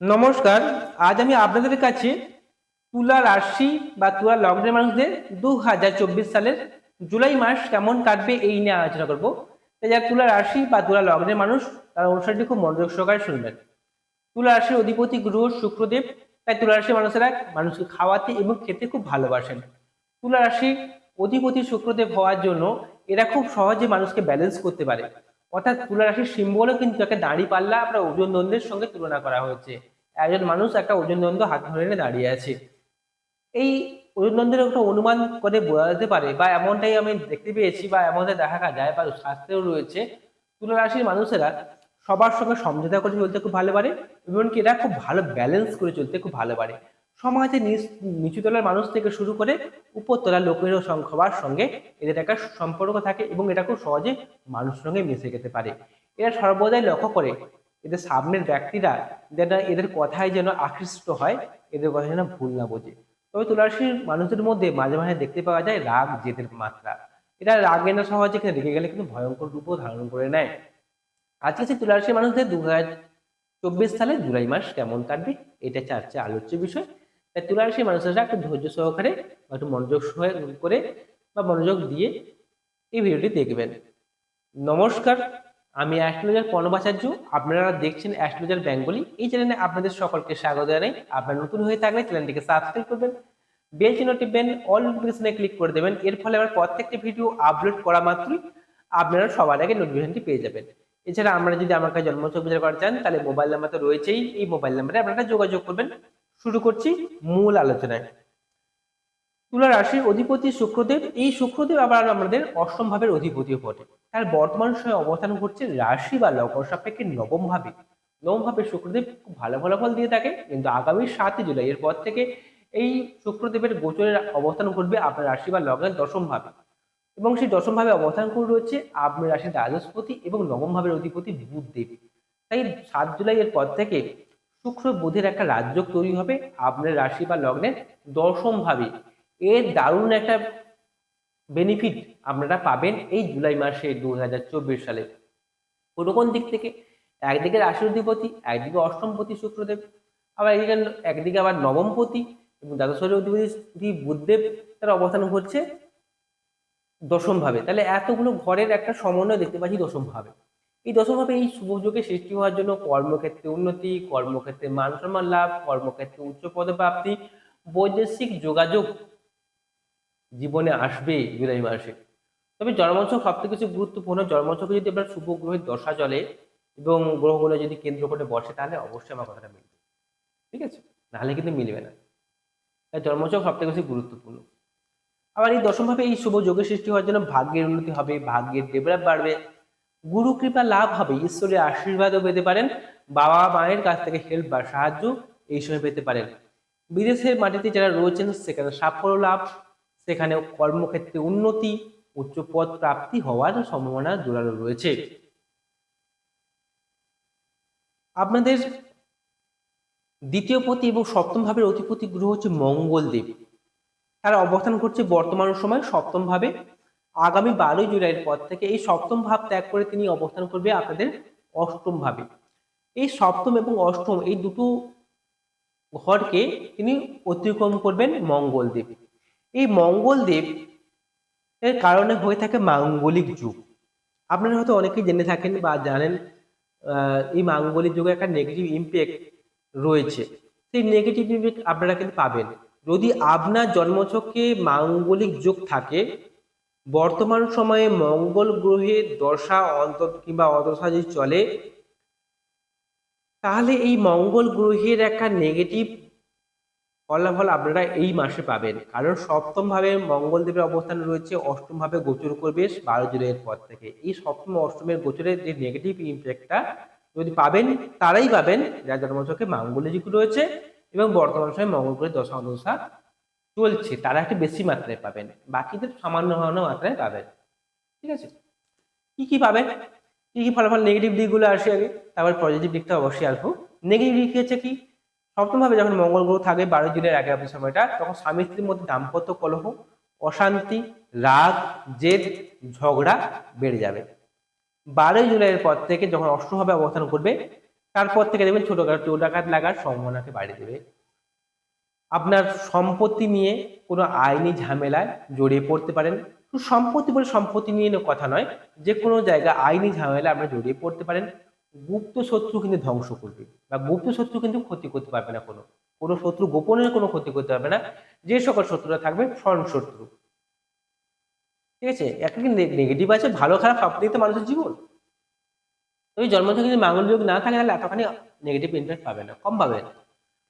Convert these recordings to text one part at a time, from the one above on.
নমস্কার, আজ আমি আপনাদের কাছে তুলা রাশি বা তুলা লগ্নের মানুষদের দু হাজার চব্বিশ সালের জুলাই মাস কেমন কাটবে এই নিয়ে আলোচনা করব। তাই যারা তুলা রাশি বা তুলা লগ্নের মানুষ, তারা অনুষ্ঠানটি খুব মনোযোগ সহকারে শুনবেন। তুলা রাশির অধিপতি গ্রহ শুক্রদেব, তাই তুলা রাশির মানুষেরা মানুষকে খাওয়াতে এবং খেতে খুব ভালোবাসেন। তুলা রাশির অধিপতি শুক্রদেব হওয়ার জন্য এরা খুব সহজে মানুষকে ব্যালেন্স করতে পারে। অর্থাৎ তুলা রাশির সিম্বলও কিন্তু একটা দাড়ি পাল্লা, আপনার ওজন দ্বন্দ্বের সঙ্গে তুলনা করা হয়েছে। একজন মানুষ একটা ওজন দ্বন্দ্ব হাত ধরে এনে দাঁড়িয়ে আছে। এই ওজন দ্বন্দ্বের একটা অনুমান করে বোঝা যেতে পারে বা এমনটাই আমি দেখতে পেয়েছি বা এমনটাই দেখা যায় বা শাস্ত্রেও রয়েছে। তুলা রাশির মানুষেরা সবার সঙ্গে সমঝোতা করে চলতে খুব ভালো পারে এমনকি এরা খুব ভালো ব্যালেন্স করে চলতে খুব ভালো পারে। সমাজে নিচ- তলার মানুষ থেকে শুরু করে উপরতলার লোকেরও সবার সঙ্গে এদের একটা সম্পর্ক থাকে এবং এটা খুব সহজে মানুষের সঙ্গে মিশে যেতে পারে। এরা সর্বদাই লক্ষ্য করে এদের সামনের ব্যক্তিরা যেন এদের কথায় যেন আকৃষ্ট হয়, এদের কথা যেন ভুল না বোঝে। তবে তুলারাশির মানুষদের মধ্যে মাঝে মাঝে দেখতে পাওয়া যায় রাগ, জেদের মাত্রা। এটা রাগে না সহজে কিন্তু রেগে গেলে কিন্তু ভয়ঙ্কর রূপও ধারণ করে নেয়। আজকে সেই তুলারাশির মানুষদের দু হাজার চব্বিশ সালে জুলাই মাস কেমন কাটবে, এটা চাচ্ছে আলোচ্য বিষয়। তাই তুলারাশির মানুষেরা একটু ধৈর্য সহকারে বা একটু মনোযোগ করে বা মনোযোগ দিয়ে এই ভিডিওটি দেখবেন। নমস্কার, আমি অ্যাস্ট্রোলজার পর্ণবাচার্য। আপনারা দেখছেন অ্যাস্ট্রোলজার বেঙ্গলি। এই চ্যানেলে আপনাদের সকলকে স্বাগত জানাই। আপনারা নতুন হয়ে থাকলে চ্যানেলটিকে সাবস্ক্রাইব করবেন, বেল চিহ্ন টিপবেন, অল নোটিফিকেশনে ক্লিক করে দেবেন। এর ফলে আমার প্রত্যেকটি ভিডিও আপলোড করা মাত্রই আপনারা সবার আগে নোটিফিকেশনটি পেয়ে যাবেন। এছাড়া আপনারা যদি আমার কাছে জন্মছক বিচার করতে চান, তাহলে মোবাইল নাম্বার তো রয়েছেই। এই মোবাইল নাম্বারে আপনারা যোগাযোগ করবেন। শুরু করছি মূল আলোচনায়। তুলা রাশির অধিপতি শুক্রদেব, এই শুক্রদেব আবার আমাদের অষ্টম ভাবের অধিপতিও বটে। তার বর্তমান সময়ে অবস্থান ঘটছে রাশি বা লগ্ন সাপেক্ষে নবম ভাবে নবম ভাবে শুক্রদেব খুব ভালো ফলাফল দিয়ে থাকে, কিন্তু আগামী সাতই জুলাই এর পর থেকে এই শুক্রদেবের গোচরের অবস্থান ঘটবে আপনার রাশি বা লগ্নের দশম ভাবে এবং সেই দশম ভাবে অবস্থান করে রয়েছে আপনার রাশির দ্বাদশপতি এবং নবম ভাবের অধিপতি বুধদেব। তাই সাত জুলাই এর পর থেকে শুক্র বুধের একটা রাজ্য তৈরি হবে, আপনার রাশি বা লগ্নের দশম ভাবে। এর দারুণ একটা বেনিফিট আপনারা পাবেন এই জুলাই মাসে দু হাজার চব্বিশ সালে। কোনো কোন দিক থেকে? একদিকে রাশির অধিপতি একদিকে অষ্টমপতি শুক্রদেব, আবার একদিকে একদিকে আবার নবমপতি এবং দ্বাদশের অধিপতি বুধদেব তার অবস্থান ঘটছে দশম ভাবে। তাহলে এতগুলো ঘরের একটা সমন্বয় দেখতে পাচ্ছি দশম ভাবে। এই দশম ভাবে এই সুযোগে সৃষ্টি হওয়ার জন্য কর্মক্ষেত্রে উন্নতি, কর্মক্ষেত্রে মান সম্মান লাভ, কর্মক্ষেত্রে উচ্চ পদপ্রাপ্তি বৈদেশিক যোগাযোগ জীবনে আসবে জুলাই মাসে তবে জন্মছক সব থেকে কিছু গুরুত্বপূর্ণ। জন্মছকে যদি আপনার শুভ গ্রহের দশা চলে এবং গ্রহগুলো যদি কেন্দ্র করে বসে, তাহলে অবশ্যই আমার কথাটা মিলবে। ঠিক আছে? নাহলে কিন্তু মিলবে না। তাই জন্মছক সবথেকে বেশি গুরুত্বপূর্ণ। আবার এই দশমভাবে এই শুভ যোগের সৃষ্টি হওয়ার জন্য ভাগ্যের উন্নতি হবে, ভাগ্যের ডেভেলপ বাড়বে। গুরু কৃপা লাভ হবে, ঈশ্বরের আশীর্বাদও পেতে পারেন, বাবা মায়ের কাছ থেকে হেল্প বা সাহায্য এই সময় পেতে পারেন। বিদেশের মাটিতে যারা রয়েছেন, সেখানে সাফল্য লাভ সেখানে কর্মক্ষেত্রে উন্নতি, উচ্চ পদ প্রাপ্তি হওয়ার সম্ভাবনা জোরালো রয়েছে। আপনাদের দ্বিতীয় পতি এবং সপ্তম ভাবের অধিপতি গ্রহ হচ্ছে মঙ্গলদেব। তারা অবস্থান করছে বর্তমান সময় সপ্তম ভাবে। আগামী বারোই জুলাইয়ের পর থেকে এই সপ্তম ভাব ত্যাগ করে তিনি অবস্থান করবে আপনাদের অষ্টম ভাবে। এই সপ্তম এবং অষ্টম এই দুটো ঘরকে তিনি অতিক্রম করবেন মঙ্গলদেব। এই মঙ্গলদেব এর কারণে হয়ে থাকে মাঙ্গলিক যুগ। আপনারা হয়তো অনেকেই জেনে থাকেন বা জানেন এই মাঙ্গলিক যুগে একটা নেগেটিভ ইম্প্যাক্ট রয়েছে। সেই নেগেটিভ ইম্প্যাক্ট আপনারা কিন্তু পাবেন। যদি আপনার জন্মছকে মাঙ্গলিক যোগ থাকে বর্তমান সময়ে মঙ্গল গ্রহের দশা অন্তর কিংবা অদশা যদি চলে, তাহলে এই মঙ্গল গ্রহের একটা নেগেটিভ ফলাফল আপনারা এই মাসে পাবেন। কারণ সপ্তম ভাবে মঙ্গল দেবের অবস্থান রয়েছে অষ্টম ভাবে গোচর করবে বারো জুলাইয়ের পর থেকে। এই সপ্তম, অষ্টমের গোচরের যে নেগেটিভ ইম্প্যাক্টটা যদি পাবেন, তারাই পাবেন, যার জন্মছকে মাঙ্গলিক রয়েছে এবং বর্তমান সময়ে মঙ্গল গ্রহের দশা অদশা চলছে, তারা একটু বেশি মাত্রায় পাবেন বাকিদের সামান্য সামান্য মাত্রায় পাবেন ঠিক আছে? কি কি পাবেন কি কি ফলাফল নেগেটিভ দিকগুলো আসে আগে? তারপর পজিটিভ দিকটা অবশ্যই আসব নেগেটিভ দিক হচ্ছে কি? সপ্তমভাবে যখন মঙ্গল গ্রহ থাকবে বারো জুনের আগে আপনি সময়টা, তখন স্বামী স্ত্রীর মধ্যে দাম্পত্য কলহ, অশান্তি, রাগ, জেদ, ঝগড়া বেড়ে যাবে। বারোই জুলাইয়ের পর থেকে যখন অষ্টভাবে অবস্থান করবে, তারপর থেকে দেখবেন ছোটখাটো চোর ডাকাত লাগার সম্ভাবনাকে বাড়িয়ে দেবে। আপনার সম্পত্তি নিয়ে কোনো আইনি ঝামেলায় জড়িয়ে পড়তে পারেন। সম্পত্তি বলে সম্পত্তি নিয়ে কথা নয়, যে কোনো জায়গায় আইনি ঝামেলা আপনারা জড়িয়ে পড়তে পারেন। গুপ্ত শত্রু কিন্তু ধ্বংস করবে বা গুপ্ত শত্রু কিন্তু ক্ষতি করতে পারবে না কোনো। কোনো শত্রু গোপনের কোনো ক্ষতি করতে পারবে না। যে সকল শত্রুরা থাকবে ফ্রন্ট শত্রু। ঠিক আছে? একটা কি নেগেটিভ আছে? ভালো, খারাপ, সব তো মানুষের জীবন। ওই জন্ম থেকে যদি মাঙ্গল যোগ না থাকে, তাহলে এতখানি নেগেটিভ ইম্প্যাক্ট পাবে না। কম পাবে।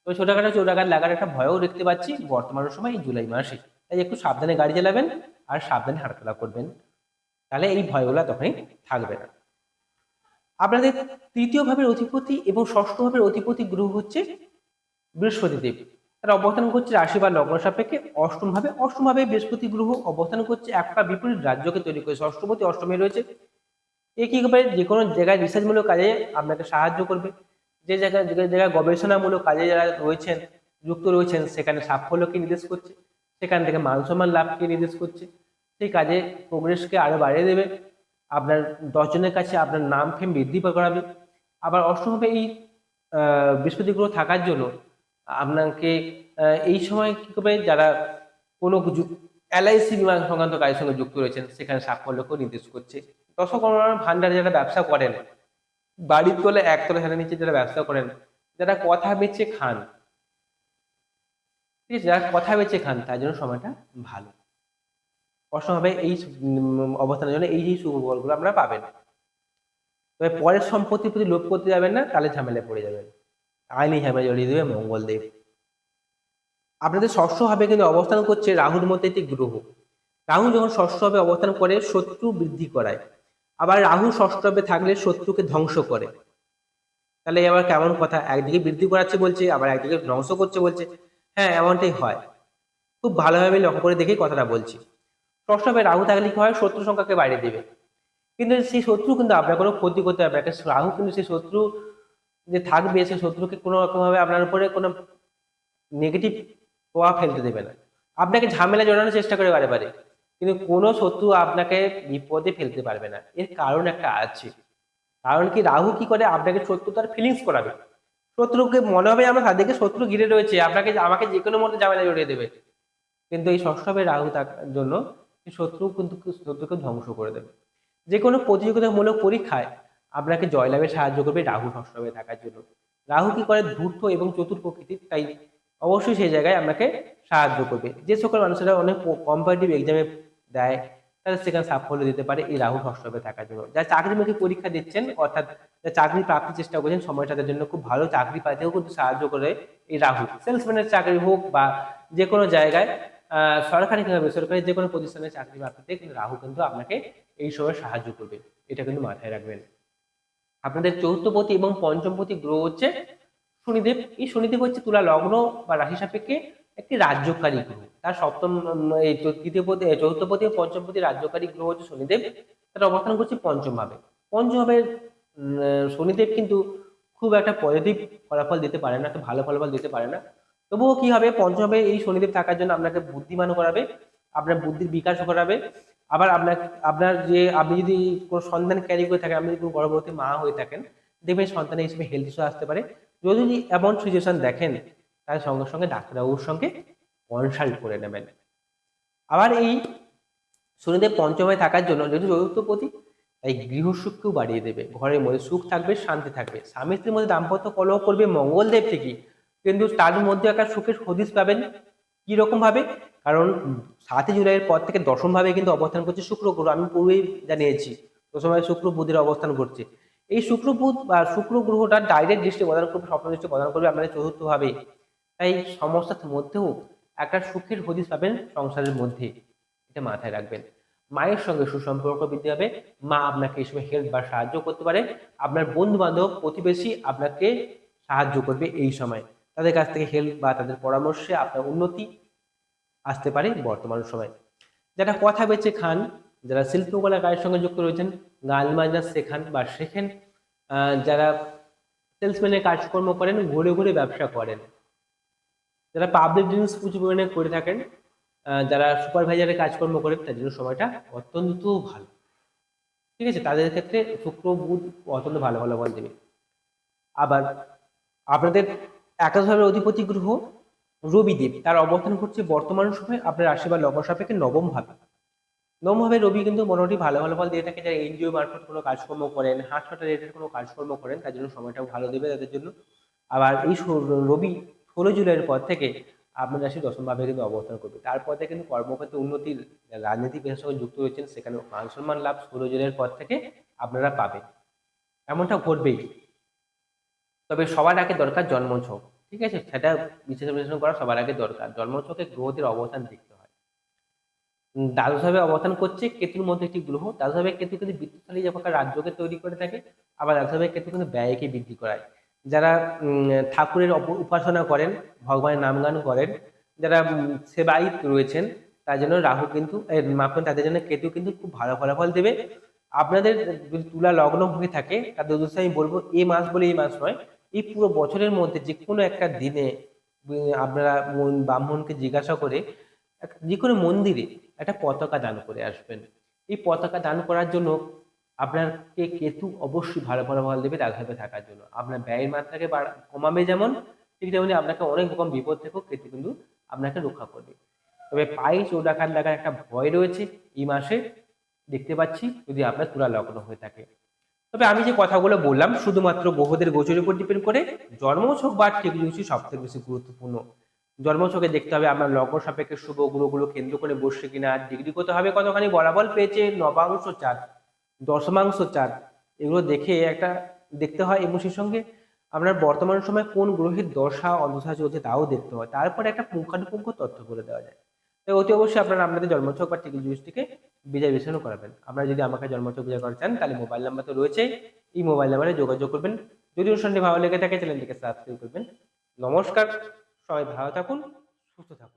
তো ছোটখাটো চোরাঘাট লাগার একটা ভয়ও দেখতে পাচ্ছি। বর্তমান সময় এই জুলাই মাসে। তাই একটু সাবধানে গাড়ি চালাবেন আর সাবধানে হাঁটাচলা করবেন। তাহলে এই ভয়গুলো তখনই থাকবে। না আপনাদের তৃতীয় ভাবের অধিপতি এবং ষষ্ঠ ভাবের অধিপতি গ্রহ হচ্ছে বৃহস্পতি দেব তারা অবস্থান করছে রাশি বা লগ্ন সাপেক্ষে। অষ্টম ভাবে অষ্টম ভাবে বৃহস্পতি গ্রহ অবস্থান করছে একটা বিপরীত রাজ্যকে তৈরি করেছে। অষ্টমপতি অষ্টমে রয়েছে। এ কি যে কোনো জায়গায় রিসার্চমূলক কাজে আপনাকে সাহায্য করবে। যে জায়গায় জায়গায় গবেষণামূলক কাজে যারা রয়েছেন, যুক্ত রয়েছেন, সেখানে সাফল্যকে নির্দেশ করছে, সেখান থেকে মান সম্মান লাভকে নির্দেশ করছে, সেই কাজে প্রোগ্রেসকে আরও বাড়িয়ে দেবে। আপনার দশজনের কাছে আপনার নাম ফেম বৃদ্ধি করাবে। আবার অষ্টমভাবে এই বৃহস্পতি গ্রহ থাকার জন্য আপনাকে এই সময় কি করবে? যারা কোনো এলআইসি বিমা সংক্রান্ত কাজের সঙ্গে যুক্ত রয়েছেন, সেখানে সাফল্যকেও নির্দেশ করছে। দশকর্মার ভান্ডারে যারা ব্যবসা করেন বাড়ির তলে একতলা ছাদের নিচে যারা ব্যবসা করেন, যারা কথা বেচে খান, ঠিক আছে? যারা কথা বেচে খান, তার জন্য সময়টা ভালো। অসমভাবে এই অবস্থানের জন্য এই যে সুফলগুলো আপনারা পাবেন। তবে পরের সম্পত্তির প্রতি লোভ করতে যাবেন না তাহলে ঝামেলায় পড়ে যাবেন। আইনি ঝামেলা জড়িয়ে দেবে মঙ্গলদেব। আপনাদের ষষ্ঠ ভাবে কিন্তু অবস্থান করছে রাহুর মতো একটি গ্রহ। রাহু যখন ষষ্ঠ ভাবে অবস্থান করে শত্রু বৃদ্ধি করায়। আবার রাহু ষষ্ঠ ভাবে থাকলে শত্রুকে ধ্বংস করে। তাহলে আবার কেমন কথা? একদিকে বৃদ্ধি করাচ্ছে বলছে, আবার একদিকে ধ্বংস করছে বলছে। হ্যাঁ এমনটাই হয়। খুব ভালোভাবে লক্ষ্য করে দেখেই কথাটা বলছি। ষষ্ঠ ভাবে রাহু থাকলে কি হয়? শত্রু সংখ্যাকে বাড়িয়ে দেবে। কিন্তু সেই শত্রু কিন্তু আপনার কোনো ক্ষতি করতে পারবে একটা রাহু কিন্তু সেই শত্রু যে থাকবে সেই শত্রুকে কোনো রকমভাবে আপনার উপরে কোনো নেগেটিভ প্রভাব ফেলতে দেবে না। আপনাকে ঝামেলা জড়ানোর চেষ্টা করে বারে বারে। কিন্তু কোনো শত্রু আপনাকে বিপদে ফেলতে পারবে না। এর কারণ একটা আছে। কারণ কি? রাহু কি করে? আপনাকে শত্রু তার ফিলিংস করাবে। শত্রুকে মনে হবে আমরা তাদেরকে শত্রু ঘিরে রয়েছে। আপনাকে আমাকে যে কোনো মতো জামেলা জড়িয়ে দেবে। কিন্তু এই ষষ্ঠভাবে রাহু থাকার জন্য শত্রু কিন্তু শত্রুকে ধ্বংস করে দেবে। যে কোনো প্রতিযোগিতামূলক পরীক্ষায় আপনাকে জয়লাভে সাহায্য করবে রাহু ষষ্ঠভাবে থাকার জন্য। রাহু কি করে? ধূর্ত এবং চতুর প্রকৃতির। তাই অবশ্যই সেই জায়গায় আপনাকে সাহায্য করবে। যে সকল মানুষেরা অনেক কম্পারেটিভ এক্সামে দেয় তাদের সেখানে সাফল্য দিতে পারে এই রাহু ষষ্ঠভাবে থাকার জন্য। যারা চাকরিমুখী পরীক্ষা দিচ্ছেন, অর্থাৎ যারা চাকরি প্রাপ্তির চেষ্টা করছেন, সময় তাদের জন্য খুব ভালো চাকরি পাইতেও কিন্তু সাহায্য করে এই রাহু সেলসম্যানের চাকরি হোক বা যে কোনো জায়গায় সরকারি কিংবা বেসরকারি যে কোনো প্রতিষ্ঠানে চাকরি প্রাপ্তিতে কিন্তু রাহু কিন্তু আপনাকে এই সময় সাহায্য করবে। এটা কিন্তু মাথায় রাখবেন। আপনাদের চতুর্থপতি এবং পঞ্চমপতি গ্রহ হচ্ছে শনিদেব। এই শনিদেব হচ্ছে তুলা লগ্ন বা রাশি সাপেক্ষে একটি রাজ্যকারী গ্রহ। তার সপ্তম এই চৌ- তৃতীয়পতি এই চতুর্থপতি ও পঞ্চমপতি রাজ্যকারী গ্রহ হচ্ছে শনিদেব। তার অবস্থান করছে পঞ্চম ভাবে পঞ্চম ভাবে শনিদেব কিন্তু খুব একটা পজিটিভ ফলাফল দিতে পারে না, একটা ভালো ফলাফল দিতে পারে না। তবুও কি হবে? পঞ্চমে এই শনিদেব থাকার জন্য আপনাকে বুদ্ধিমান করাবে, আপনার বুদ্ধির বিকাশ করাবে। আবার আপনার আপনার যে, আপনি যদি কোনো সন্তান ক্যারি করে থাকেন, আপনি যদি কোনো গর্ভবতী মা হয়ে থাকেন, দেখবেন সন্তানের হিসেবে হেলথ ইস্যু আসতে পারে। যদি এমন সিচুয়েশন দেখেন তাহলে সঙ্গে সঙ্গে ডাক্তারবাবুর সঙ্গে কনসাল্ট করে নেবেন। আবার এই শনিদেব পঞ্চমে থাকার জন্য যেহেতু চতুর্থপতি তাই গৃহসুখকেও বাড়িয়ে দেবে। ঘরের মধ্যে সুখ থাকবে, শান্তি থাকবে। স্বামী স্ত্রীর মধ্যে দাম্পত্য কলহ করবে, মঙ্গলদেব ঠিকই। কিন্তু তার মধ্যে একটা সুখের হদিস পাবেন কি রকম ভাবে কারণ সাতই জুলাইয়ের পর থেকে দশম ভাবে কিন্তু অবস্থান করছে শুক্র গ্রহ। আমি পূর্বেই জানিয়েছি দশম ভাবে শুক্র বুধের অবস্থান করছে। এই শুক্র বুধ বা শুক্র গ্রহটা ডাইরেক্ট দৃষ্টি প্রদান করবে স্বপ্ন দৃষ্টি প্রদান করবে, আপনাদের চতুর্থ ভাবে তাই সমস্যার মধ্যেও একটা সুখের হদিস পাবেন সংসারের মধ্যে। এটা মাথায় রাখবেন। মায়ের সঙ্গে সুসম্পর্ক বৃদ্ধি হবে। মা আপনাকে এই সময় হেল্প বা সাহায্য করতে পারে। আপনার বন্ধু বান্ধব প্রতিবেশী আপনাকে সাহায্য করবে এই সময়। তাদের কাছ থেকে হেল্প বা তাদের পরামর্শে আপনার উন্নতি আসতে পারে বর্তমান সময়। যারা কথা বেচে খান, যারা শিল্পকলা কাজের সঙ্গে যুক্ত রয়েছেন, গান বাজনা শেখান বা শেখেন যারা সেলসম্যানের কাজকর্ম করেন, ঘুরে ঘুরে ব্যবসা করেন যারা পাবলিক জিনিস প্রচুর পরিমাণে করে থাকেন যারা সুপারভাইজারের কাজকর্ম করেন তার জন্য সময়টা অত্যন্ত ভালো। ঠিক আছে? তাদের ক্ষেত্রে শুক্র, বুধ অত্যন্ত ভালো ভালো বল দেবে। আবার আপনাদের একাদশভাবে অধিপতি গ্রহ রবিদেব, তার অবস্থান করছে বর্তমান সময়ে আপনার আশীর্বাদ লগ্ন সাপেক্ষে নবম ভাবে নবম ভাবে রবি কিন্তু মোটামুটি ভালো ভালো ফল দিয়ে থাকে, যারা এনজিও মারফত কোনো কাজকর্ম করেন হাসপাতাল রিলেটেড কোনো কাজকর্ম করেন, তার জন্য সময়টাও ভালো দেবে তাদের জন্য। আবার এই রবি ষোলো জুলাইয়ের পর থেকে আপনার রাশি দশমভাবে কিন্তু অবস্থান করবে। তারপর থেকে কিন্তু কর্মক্ষেত্রে উন্নতির রাজনীতি পেশার সঙ্গে যুক্ত রয়েছেন, সেখানে মান সম্মান লাভ ষোলো জুলাইয়ের পর থেকে আপনারা পাবেন। এমনটা ঘটবেই। তবে সবার আগে দরকার জন্মছক, ঠিক আছে? সেটা বিশ্লেষণ বিশ্লেষণ করা সবার আগে দরকার। জন্মছকে গ্রহদের অবস্থান দেখতে হয়। দ্বাদশভাবে অবস্থান করছে কেতুর মধ্যে একটি গ্রহ। দ্বাদশভাবে কেতু কিন্তু যে প্রকার রাজ্যকে তৈরি করে থাকে, আবার দ্বাদশভাবে কেতু কিন্তু ব্যয়কে বৃদ্ধি করায়। যারা ঠাকুরের উপাসনা করেন ভগবানের নামগান করেন যারা সেবায়িত রয়েছেন তার জন্য রাহু কিন্তু করুন, তাদের জন্য কেতু কিন্তু খুব ভালো ফলাফল দেবে। আপনাদের যদি তুলা লগ্ন হয়ে থাকে তাদের উদ্দেশ্যে আমি বলব এই মাস বলে এই মাস নয় এই পুরো বছরের মধ্যে যে কোনো একটা দিনে আপনারা ব্রাহ্মণকে জিজ্ঞাসা করে যে কোনো মন্দিরে একটা পতাকা দান করে আসবেন। এই পতাকা দান করার জন্য আপনাকে কেতু অবশ্যই ভালো ফলাফল দেবে রাঘবে থাকার জন্য। আপনার ব্যয়ের মাত্রাকে কমাবে যেমন, ঠিক তেমনি আপনাকে অনেক রকম বিপদ থেকেও কেতু কিন্তু আপনাকে রক্ষা করবে। তবে পায়ে চৌডাকার লাগার একটা ভয় রয়েছে এই মাসে, দেখতে পাচ্ছি, যদি আপনার তুলা লগ্ন হয়ে থাকে। তবে আমি যে কথাগুলো বললাম, শুধুমাত্র গ্রহদের গোচরের উপর ডিপেন্ড করে জন্মছক বা টেকনিউসি সব থেকে বেশি গুরুত্বপূর্ণ। জন্মছকে দেখতে হবে আপনার লগ্ন সাপেক্ষে শুভ, গ্রহগুলো কেন্দ্র করে বসছে কিনা ডিগ্রি করতে হবে কতখানি বলাবল পেয়েছে, নবাংশ চার দশমাংশ চার। এগুলো দেখে একটা দেখতে হয় এবং সেই সঙ্গে আপনার বর্তমান সময় কোন গ্রহের দশা অন্তশা চলছে তাও দেখতে হয়। তারপরে একটা পুঙ্খানুপুঙ্খ তথ্য করে দেওয়া যায়। তাই অতি অবশ্যই আপনারা আপনাদের জন্মছক বা টিকিট জিনিসটিকে বিজয় বিশ্লেষণ করাবেন। আপনারা যদি আমাকে জন্মছক বিজয় করতে চান, তাহলে মোবাইল নাম্বার তো রয়েছে এই মোবাইল নাম্বারে যোগাযোগ করবেন। যদি অনুষ্ঠানটি ভালো লেগে থাকে, চ্যানেলটিকে সাবস্ক্রাইব করবেন। নমস্কার। সবাই ভালো থাকুন, সুস্থ থাকুন।